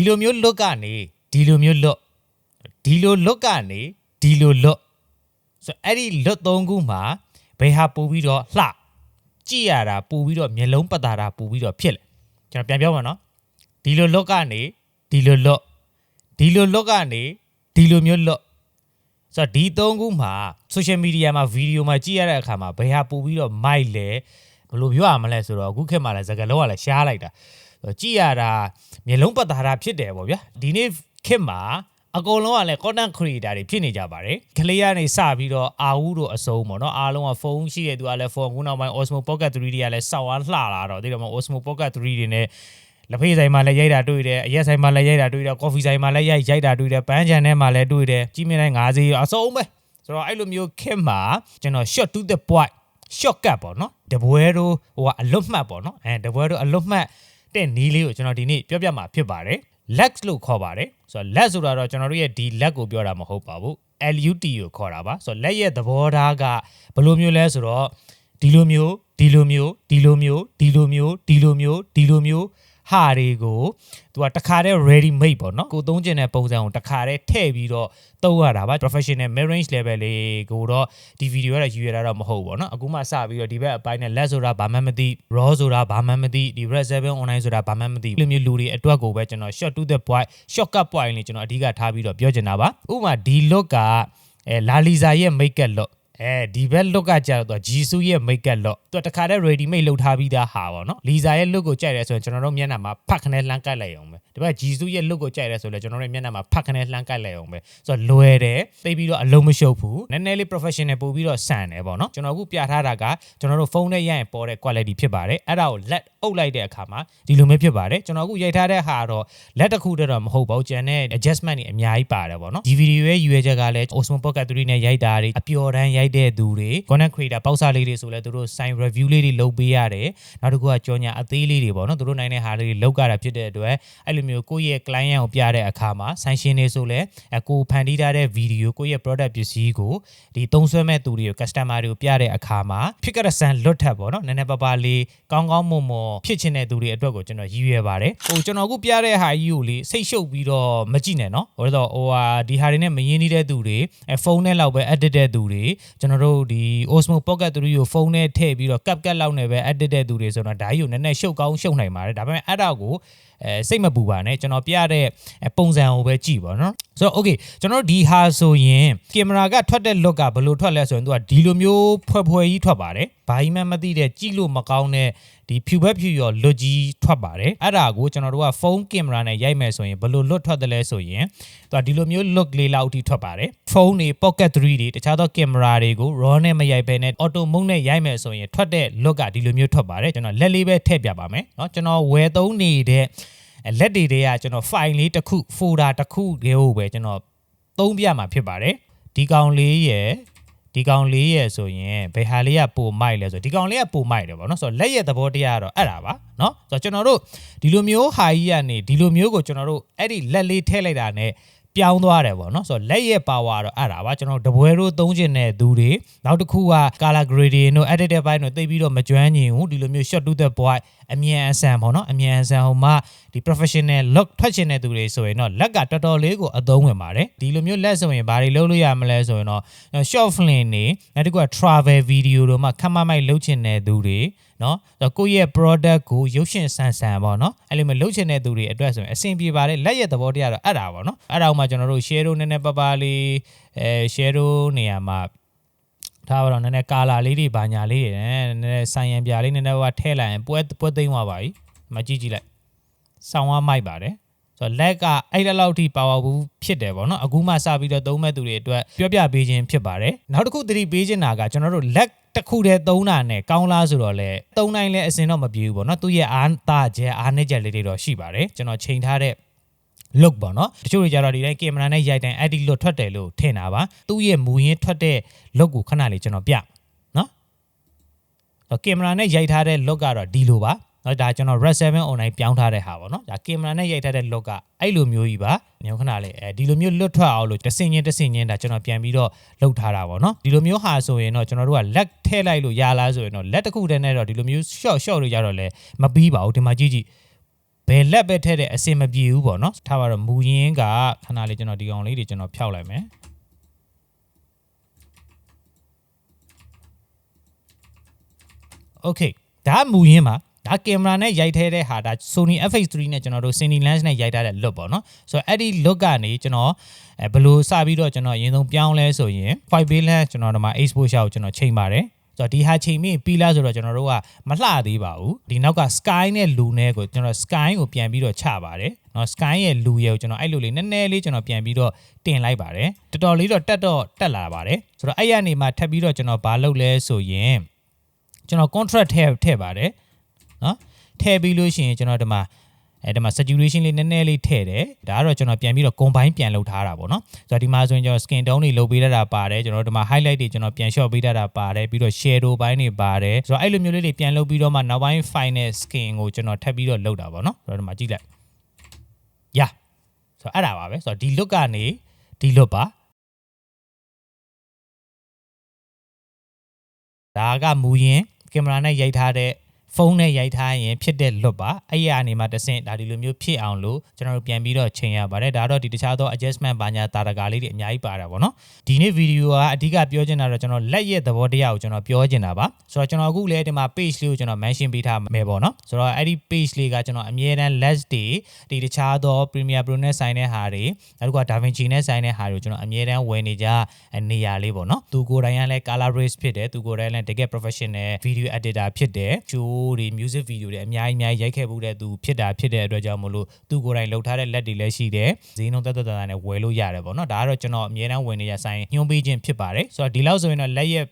ဒီလိုမျိုးလွတ်ကနေဒီလိုမျိုးလွတ်ဒီလိုလွတ်ကနေဒီလိုလွတ်ဆိုအဲ့ဒီလွတ်သုံးခုမှာဘယ်ဟာပို့ပြီးတော့လှကြည့်ရတာပို့ပြီးတော့မျက်လုံးပတ်တာတာပို့ပြီးတော့ဖြစ်လေကျွန်တော်ပြန်ပြောမှာနော်ဒီလိုလွတ်ကနေဒီလိုလွတ်ဒီလိုလွတ်ကနေဒီလိုမျိုးလွတ်ဆိုတော့ဒီသုံးခုမှာ social media မှာဗီဒီယိုမှာကြည့်ရတဲ့အခါမှာဘယ်ဟာပို့ပြီးတော့မိုက်လဲဘယ်လိုပြောရမလဲဆိုတော့အခုခေတ်မှာလည်းစကားလုံးကလည်းရှားလိုက်တာ ကြည့်ရတာမျိုးလုံးပတ်တာတာဖြစ်တယ်ပေါ့ဗျာဒီနေ့ခေတ်မှာအကုန်လုံးကလည်း content creator တွေဖြစ်နေကြပါတယ်ကလေးကနေစပြီးတော့အာဝူတို့အစုံပေါ့နော်အားလုံးကဖုန်းရှိတဲ့သူကလည်းဖုန်းခုနောက်ပိုင်း Osmo Pocket 3တွေကလည်းစောက်အားလှလာတော့ဒီတော့မှ Osmo Pocket 3တွေနဲ့လက်ဖေးဆိုင်မှာလည်းရိုက်တာတွေ့တယ်အရက်ဆိုင်မှာလည်းရိုက်တာတွေ့တယ်ကော်ဖီဆိုင်မှာလည်းရိုက်ရိုက်တာတွေ့တယ်ပန်းချန်ထဲမှာလည်းတွေ့တယ်ကြီးမြင့်တိုင်း50အစုံပဲဆိုတော့အဲ့လိုမျိုးခေတ်မှာကျွန်တော် short to the point short cut ပေါ့နော်တပွဲတို့ဟိုကအလွတ်မှတ်ပေါ့နော်အဲတပွဲတို့အလွတ်မှတ် တဲ့နီးလေးကိုကျွန်တော်ဒီနေ့ပြောပြမှာဖြစ်ပါတယ် lex လို့ခေါ်ပါတယ်ဆိုတော့ lex ဆိုတာတော့ကျွန်တော်တို့ရဲ့ဒီ leg ကိုပြောတာမဟုတ်ပါဘူး LUT ကိုခေါ်တာပါဆိုတော့ leg ရဲ့သဘောထားကဘယ်လိုမျိုးလဲဆိုတော့ဒီလိုမျိုးဒီလိုမျိုးဒီလိုမျိုးဒီလိုမျိုးဒီလိုမျိုးဒီလိုမျိုး ဟာတွေကိုသူကတခါတည်း ready made ပေါ့နော်ကိုသုံးကျင်တဲ့ပုံစံကိုတခါတည်းထည့်ပြီးတော့သုံးရတာပါ professional mid range level လေးကိုတော့ဒီ video ကတော့ယူရတာတော့မဟုတ်ဘူးပေါ့နော်အခုမှစပြီးတော့ဒီဘက်အပိုင်းနဲ့ let ဆိုတာဘာမှမသိ raw ဆိုတာဘာမှမသိဒီ red 7 online ဆိုတာဘာမှမသိဒီလိုမျိုးလူတွေအတွက်ကိုပဲကျွန်တော် short to the point shortcut point လေးကျွန်တော်အဓိကထားပြီးတော့ပြောချင်တာပါဥပမာဒီ look ကအဲလာလီဇာရဲ့ make up look အဲဒီဘက် look ကကြာတော့ဂျီဆူရဲ့ make up look သူတခါတည်း ready made လုပ်ထားပြီးသားဟာပေါ့နော်လီဇာရဲ့ look ကိုကြိုက်တယ်ဆိုရင်ကျွန်တော်တို့မျက်နှာမှာဖတ်ခနဲ့လှမ်းကတ်လိုက်အောင်ပဲဒီဘက်ဂျီဆူရဲ့ look ကိုကြိုက်တယ်ဆိုလည်းကျွန်တော်တို့မျက်နှာမှာဖတ်ခနဲ့လှမ်းကတ်လိုက်အောင်ပဲဆိုတော့လွယ်တယ်သိပြီးတော့အလုံးမရှုပ်ဘူးနည်းနည်းလေး professional ပို့ပြီးတော့ဆန်တယ်ပေါ့နော်ကျွန်တော်အခုပြထားတာကကျွန်တော်တို့ဖုန်းနဲ့ရိုက်ရင်ပေါ်တဲ့ quality ဖြစ်ပါတယ်အဲ့ဒါကိုလက်အုပ်လိုက်တဲ့အခါမှာဒီလိုမျိုးဖြစ်ပါတယ်ကျွန်တော်အခုရိုက်ထားတဲ့ဟာတော့လက်တစ်ခုတည်းတော့မဟုတ်ပါဘူးကျန်တဲ့ adjustment တွေအများကြီးပါတယ်ပေါ့နော်ဒီ video ရဲ့ရွေးချက်ကလည်း Osmo Pocket 3နဲ့ရိုက်တာတွေအပျော်တမ်းရိုက်တဲ့သူတွေ content creator ပေါက်စားလေးတွေဆိုလဲသူတို့ sign review လေးတွေလုပ်ပေးရတယ်နောက်တစ်ခုကကြော်ညာအသေးလေးတွေပေါ့နော်သူတို့နိုင်တဲ့ဟာလေးတွေလောက်ကြတာဖြစ်တဲ့အတွက်အဲ့လိုမျိုးကိုယ့်ရဲ့ client ကိုပြတဲ့အခါမှာ sanction တွေဆိုလဲအကိုဖန်တီးထားတဲ့ video ကိုယ့်ရဲ့ product ပစ္စည်းကိုဒီသုံးဆွဲမဲ့သူတွေကို customer တွေကိုပြတဲ့အခါမှာဖြစ်ကြတဲ့ဆန်လွတ်ထပ်ပေါ့နော်နည်းနည်းပါးပါးလေးကောင်းကောင်းမွန်မွန်ဖြစ်ချင်တဲ့သူတွေအတွက်ကိုကျွန်တော်ရည်ရွယ်ပါတယ်ဟိုကျွန်တော်အခုပြတဲ့ဟာကြီးကိုလေစိတ်ရှုပ်ပြီးတော့မကြည့်နဲ့နော်ဟိုတော့ဟိုဟာဒီဟာတွေနဲ့မရင်းနှီးတဲ့သူတွေအဲဖုန်းနဲ့လောက်ပဲ edit တဲ့သူတွေကျွန်တော်တို့ဒီ Osmo Pocket 3ကိုဖုန်းနဲ့ထည့်ပြီးတော့ cap cap လောက်နဲ့ပဲ edit တဲ့သူတွေဆိုတော့ဒါကြီးကိုနည်းနည်းရှုပ်ကောင်းရှုပ်နိုင်ပါတယ်ဒါပေမဲ့အဲ့ဒါကို အဲစိတ်မပူပါနဲ့ကျွန်တော်ပြတဲ့ပုံစံကိုပဲကြည့်ပါနော်ဆိုတော့ okay ကျွန်တော်တို့ဒီဟာဆိုရင်ကင်မရာကထွက်တဲ့ look ကဘယ်လိုထွက်လဲဆိုရင်သူကဒီလိုမျိုးဖွဲ့ဖွဲ့ကြီးထွက်ပါတယ်ဘာကြီးမှမသိတဲ့ကြည့်လို့မကောင်းတဲ့ဒီဖြူဘက်ဖြူရောလွတ်ကြီးထွက်ပါတယ်အဲ့ဒါကိုကျွန်တော်တို့ကဖုန်းကင်မရာနဲ့ရိုက်မယ်ဆိုရင်ဘယ်လိုလွတ်ထွက်တယ်လဲဆိုရင်သူကဒီလိုမျိုး look လေးလောက်အထိထွက်ပါတယ်ဖုန်းတွေ pocket 3တွေတခြားသောကင်မရာတွေကို raw နဲ့မရိုက်ဘဲနဲ့ auto mode နဲ့ရိုက်မယ်ဆိုရင်ထွက်တဲ့ look ကဒီလိုမျိုးထွက်ပါတယ်ကျွန်တော်လက်လေးပဲထည့်ပြပါမယ်เนาะကျွန်တော်ဝယ်သုံးနေတဲ့ လက်တွေတွေကကျွန်တော် file လေးတစ်ခု folder တစ်ခုတွေကိုပဲကျွန်တော်သုံးပြမှာဖြစ်ပါတယ်ဒီကောင်လေးရဲ့ဒီကောင်လေးရဲ့ဆိုရင်ဘယ်ဟာလေးကပိုမိုက်လဲဆိုဒီကောင်လေးကပိုမိုက်တယ်ပေါ့နော်ဆိုတော့လက်ရဲ့သဘောတရားကတော့အဲ့ဒါပါနော်ဆိုတော့ကျွန်တော်တို့ဒီလိုမျိုးဟာကြီးကနေဒီလိုမျိုးကိုကျွန်တော်တို့အဲ့ဒီလက်လေးထည့်လိုက်တာ ਨੇ ပြောင်းသွားတယ်ပေါ့နော်ဆိုတော့လက်ရဲ့ power တော့အဲ့ဒါပါကျွန်တော်တပွဲတို့သုံးကျင်တဲ့သူတွေနောက်တစ်ခုက color grading တို့ edited ဘိုင်းတို့သိပြီးတော့မကျွမ်းကျင်ဘူးဒီလိုမျိုး shot to the point အမြန်အဆန်ပေါ့နော်အမြန်အဆန်ဟိုမှဒီ professional look ထွက်ချင်တဲ့သူတွေဆိုရင်တော့လက်ကတော်တော်လေးကိုအသုံးဝင်ပါတယ်ဒီလိုမျိုးလက်ဆိုရင်ဘာတွေလုပ်လို့ရမလဲဆိုရင်တော့ short film တွေနောက်တစ်ခုက travel video တို့မှခက်မမိုက်လုပ်ချင်တဲ့သူတွေ နော်ကိုယ့်ရဲ့ product ကိုရုပ်ရှင်ဆန်ဆန်ပေါ့နော်အဲ့လိုမျိုးလုပ်ချင်တဲ့သူတွေအတွက်ဆိုရင်အဆင်ပြေပါတယ်လက်ရဲ့သဘောတရားတော့အဲ့ဒါပေါ့နော်အဲ့ဒါမှကျွန်တော်တို့ share တို့နည်းနည်းပါးပါးလေးအဲ share တို့နေရာမှာထားတော့နည်းနည်းကာလာလေးတွေဘာညာလေးတွေနည်းနည်းဆိုင်ရန်ပြလေးနည်းနည်းဟိုထဲလိုက်ရင်ပွဲပွဲသိမ်းသွားပါပြီမကြည့်ကြည့်လိုက်ဆောင်းဝမိုက်ပါတယ် ဆိုတော့လက်ကအဲ့လောက်ထိပါဝါဘူးဖြစ်တယ်ပေါ့နော်အခုမှစပြီးတော့သုံးမဲ့သူတွေအတွက်ပြောပြပေးခြင်းဖြစ်ပါတယ်နောက်တစ်ခုသတိပေးခြင်းတာကကျွန်တော်တို့လက်တစ်ခုတည်းသုံးတာနဲ့ကောင်းလားဆိုတော့လေသုံးတိုင်းလဲအစင်တော့မပြေဘူးပေါ့နော်သူ့ရဲ့အားသားချက်အားနည်းချက်လေးတွေတော့ရှိပါတယ်ကျွန်တော်ချိန်ထားတဲ့ look ပေါ့နော်တချို့တွေကြတော့ဒီတိုင်းကင်မရာနဲ့ရိုက်တိုင်း edit look ထွက်တယ်လို့ထင်တာပါသူ့ရဲ့မူရင်းထွက်တဲ့ look ကိုခဏလေးကျွန်တော်ပြနော်ကင်မရာနဲ့ရိုက်ထားတဲ့ look ကတော့ဒီလိုပါ နော်ဒါကျွန်တော် Red 7 online ပြောင်းထားတဲ့ဟာပေါ့နော်ဒါကင်မရာနဲ့ရိုက်ထားတဲ့ look ကအဲ့လိုမျိုးကြီးပါညခဏလေးအဲဒီလိုမျိုးလွတ်ထွက်အောင်လို့တဆင်ချင်းတဆင်ချင်းဒါကျွန်တော်ပြန်ပြီးတော့လုပ်ထားတာပေါ့နော်ဒီလိုမျိုးဟာဆိုရင်တော့ကျွန်တော်တို့ကလက်ထည့်လိုက်လို့ရလားဆိုရင်တော့လက်တစ်ခုတည်းနဲ့တော့ဒီလိုမျိုး short short လို့ရတော့လဲမပြီးပါဘူးဒီမှာကြည့်ကြည့်ဘဘယ်လက်ပဲထည့်တဲ့အစင်မပြေဘူးပေါ့နော်ထားပါတော့မူရင်းကခဏလေးကျွန်တော်ဒီကောင်လေးတွေကျွန်တော်ဖျောက်လိုက်မယ် Okay ဒါကမူရင်းပါ ဒါကင်မရာနဲ့ရိုက်ထဲတဲ့ဟာဒါ Sony FX3 နဲ့ကျွန်တော်တို့ Cine Lens နဲ့ရိုက်ထားတဲ့ look ပေါ့နော်ဆိုတော့အဲ့ဒီ look ကနေကျွန်တော်အဲဘယ်လိုစပြီးတော့ကျွန်တော်အရင်ဆုံးပြောင်းလဲဆိုရင် 5bay lens ကျွန်တော်တို့မှာ exposure ကိုကျွန်တော်ချိန်ပါတယ်ဆိုတော့ဒီဟာချိန်ပြီးပြီးလားဆိုတော့ကျွန်တော်တို့ကမလှသေးပါဘူးဒီနောက်က sky နဲ့လူနဲ့ကိုကျွန်တော် sky ကိုပြန်ပြီးတော့ချပါတယ်เนาะ sky ရဲ့လူရဲ့ကိုကျွန်တော်အဲ့လိုလေးနည်းနည်းလေးကျွန်တော်ပြန်ပြီးတော့တင်လိုက်ပါတယ်တော်တော်လေးတော့တက်တော့တက်လာပါတယ်ဆိုတော့အဲ့ရနေမှာထပ်ပြီးတော့ကျွန်တော်ဘာလုပ်လဲဆိုရင်ကျွန်တော် contract ထည့်ထည့်ပါတယ် နော်ထည့်ပြီးလို့ရှိရင်ကျွန်တော်ဒီမှာအဲဒီမှာ saturation လေးနည်းနည်းလေးထည့်တယ်ဒါကတော့ကျွန်တော်ပြန်ပြီးတော့ combine ပြန်လုပ်ထားတာပေါ့နော်ဆိုတော့ဒီမှာဆိုရင်ကျွန်တော် skin tone တွေလုပ်ပေးတတ်တာပါတယ်ကျွန်တော်ဒီမှာ highlight တွေကျွန်တော်ပြန် short ပေးတတ်တာပါတယ်ပြီးတော့ shadow ဘိုင်းတွေပါတယ်ဆိုတော့အဲ့လိုမျိုးလေးတွေပြန်လုပ်ပြီးတော့မှနောက်ပိုင်း final skin ကိုကျွန်တော်ထပ်ပြီးတော့လုပ်တာပေါ့နော်ဆိုတော့ဒီမှာကြည့်လိုက်ယာဆိုတော့အဲ့ဒါပါပဲဆိုတော့ဒီ look ကနေဒီ look ပါဒါကမူရင်းကင်မရာနဲ့ရိုက်ထားတဲ့ ဖုန်းနဲ့ရိုက်ထားရင်ဖြစ်တဲ့ look ပါအဲ့ရအနေမှာတဆင့်ဒါဒီလိုမျိုးဖြစ်အောင်လို့ကျွန်တော်တို့ပြန်ပြီးတော့ချိန်ရပါတယ်ဒါတော့ဒီတခြားသော adjustment ဘာညာတာတကာလေးတွေအများကြီးပါတာပေါ့နော်ဒီနေ့ဗီဒီယိုကအဓိကပြောချင်တာတော့ကျွန်တော်လက်ရဲ့သဘောတရားကိုကျွန်တော်ပြောချင်တာပါဆိုတော့ကျွန်တော်အခုလည်းဒီမှာ page လေးကိုကျွန်တော် mention ပေးထားမယ်ပေါ့နော်ဆိုတော့အဲ့ဒီ page လေးကကျွန်တော်အမြဲတမ်း less တွေဒီတခြားသော Premiere Pro နဲ့ဆိုင်တဲ့ဟာတွေနောက်တစ်ခုက DaVinci နဲ့ဆိုင်တဲ့ဟာတွေကိုကျွန်တော်အမြဲတမ်းဝယ်နေကြနေရာလေးပေါ့နော်သူကိုယ်တိုင်ကလည်း color race ဖြစ်တယ်သူကိုယ်တိုင်လည်းတကယ် professional video editor ဖြစ်တယ် show တွေ music video တွေအများကြီးအများကြီးရိုက်ခဲ့မှုတဲ့သူဖြစ်တာဖြစ်တဲ့အတွက်ကြောင့်မလို့သူကိုယ်တိုင်လှုပ်ထားတဲ့လက်တွေလည်းရှိတယ်ဈေးနှုန်းတက်တက်တာနဲ့ဝယ်လို့ရတယ်ပေါ့နော်ဒါကတော့ကျွန်တော်အမြဲတမ်းဝယ်နေရဆိုင်ညွှန်ပေးခြင်းဖြစ်ပါတယ်ဆိုတော့ဒီလောက်ဆိုရင်တော့လက်ရဲ့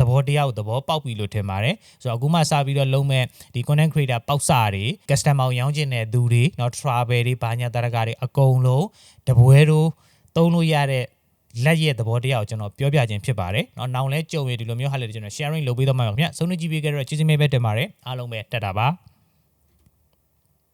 သဘောတရားကိုသဘောပေါက်ပြီလို့ထင်ပါတယ်ဆိုတော့အခုမှစပြီးတော့လုံးမဲ့ဒီ content creator ပေါက်စာတွေ customer ရောင်းချင်တဲ့သူတွေเนาะ travel တွေဘာညာတရကတွေအကုန်လုံးတပွဲတို့သုံးလို့ရတဲ့ လက်ရဲ့သဘောတရားကိုကျွန်တော်ပြောပြခြင်းဖြစ်ပါတယ်เนาะနောင်လဲကြုံရဒီလိုမျိုးဟာလေကျွန်တော် sharing လုပ်ပေးတော့မှာပါခင်ဗျဆုံးနေကြည့်ပေးကြတော့ကျေးဇူးများပဲတင်ပါတယ်အားလုံးပဲတက်တာပါ